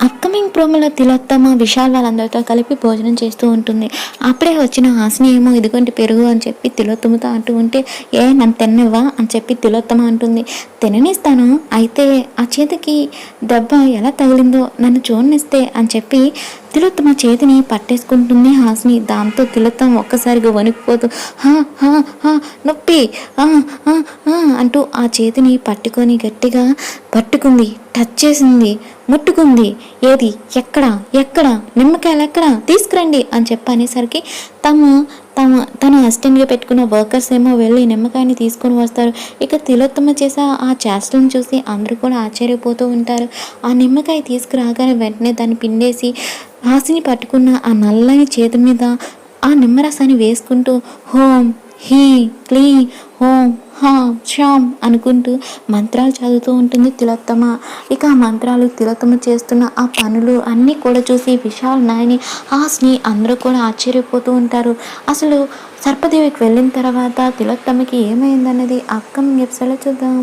Upcoming ప్రోమోలో తిలోత్తమ విశాల్ వాళ్ళందరితో కలిపి భోజనం చేస్తూ ఉంటుంది. అప్పుడే వచ్చిన హాసిని ఏమో ఇదిగోంటి పెరుగు అని చెప్పి తిలోత్తమతో అంటూ ఉంటే ఏ నన్ను తిన్నవా? అని చెప్పి తిలోత్తమ అంటుంది. తిననిస్తాను అయితే ఆ చేతికి దెబ్బ ఎలా తగిలిందో నన్ను చూడనిస్తే అని చెప్పి తిలోత్తమ చేతిని పట్టేసుకుంటుంది హాసిని. దాంతో తిలోత్తమ ఒక్కసారిగా వణికిపోతూ హా హా హా నొప్పి ఆ, ఆ, అంటూ ఆ చేతిని పట్టుకొని గట్టిగా పట్టుకుంది టచ్ చేసింది ముట్టుకుంది. ఏది? ఎక్కడ? ఎక్కడ? నిమ్మకాయలు ఎక్కడ? తీసుకురండి అని చెప్పి అనేసరికి తమ తమ తన అసిస్టెంట్గా పెట్టుకున్న వర్కర్స్ ఏమో వెళ్ళి నిమ్మకాయని తీసుకొని వస్తారు. ఇక తిలోత్తమ చేసే ఆ చేష్టలను చూసి అందరూ కూడా ఆశ్చర్యపోతూ ఉంటారు. ఆ నిమ్మకాయ తీసుకురాగానే వెంటనే దాన్ని పిండేసి హాసిని పట్టుకున్న ఆ నల్లని చేతి మీద ఆ నిమ్మరసాన్ని వేసుకుంటూ హోమ్ హీ క్లీ హోం హా శ్యామ్ అనుకుంటూ మంత్రాలు చదువుతూ ఉంటుంది తిలోత్తమ. ఇక ఆ మంత్రాలు తిలోత్తమ చేస్తున్న ఆ పనులు అన్నీ కూడా చూసి విశాల్ నాయని హాస్ని అందరూ కూడా ఆశ్చర్యపోతూ ఉంటారు. అసలు సర్పదేవికి వెళ్ళిన తర్వాత తిలోత్తమకి ఏమైందన్నది అక్కం ఎప్సలో చూద్దాం.